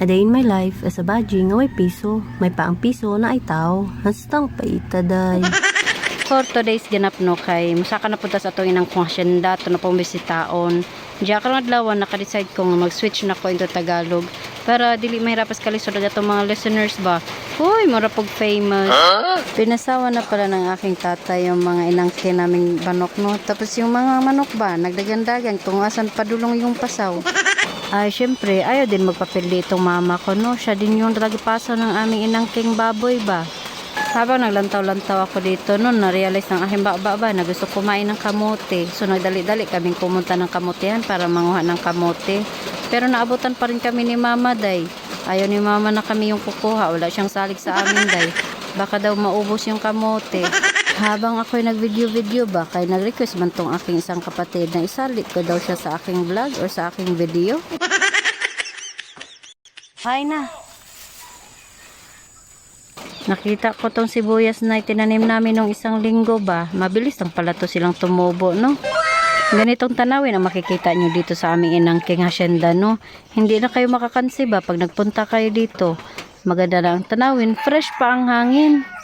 A day in my life as a badging nga may piso, may paang piso na ay tao, hastang paitaday. For today's ganap no kay musaka na punta sa atong inang kong hasyenda to na pong bisitaon. Diya karong adlaw naka-decide ko nga mag-switch na ko into Tagalog para dili mahirapas kalisod atong mga listeners ba. Hoy, mura pog famous. Pinasawa na pala ng aking tatay yung mga inangkin naming manok no. Tapos yung mga manok ba, nagdagandagan kung asan padulong yung pasaw. Ay, syempre, ayaw din magpapili itong mama ko, no? Siya din yung paso ng aming inangking baboy ba? Habang naglantaw-lantaw ako dito noon, na-realize ng aking baba ba na gusto kumain ng kamote. So nagdali-dali kaming pumunta ng kamotehan para manguha ng kamote. Pero naabutan pa rin kami ni mama day. Ayaw ni mama na kami yung kukuha. Wala siyang salig sa amin day. Baka daw maubos yung kamote. Habang ako'y nag-video-video ba, kay nag-request man tong aking isang kapatid na isalit ko daw siya sa aking vlog or sa aking video. Hi na. Nakita ko tong sibuyas na itinanim namin nung isang linggo ba. Mabilis lang pala to silang tumubo, no? Ganitong tanawin ang makikita nyo dito sa aming inangking hasyenda, no? Hindi na kayo makakansi ba pag nagpunta kayo dito? Maganda na ang tanawin, fresh pa ang hangin.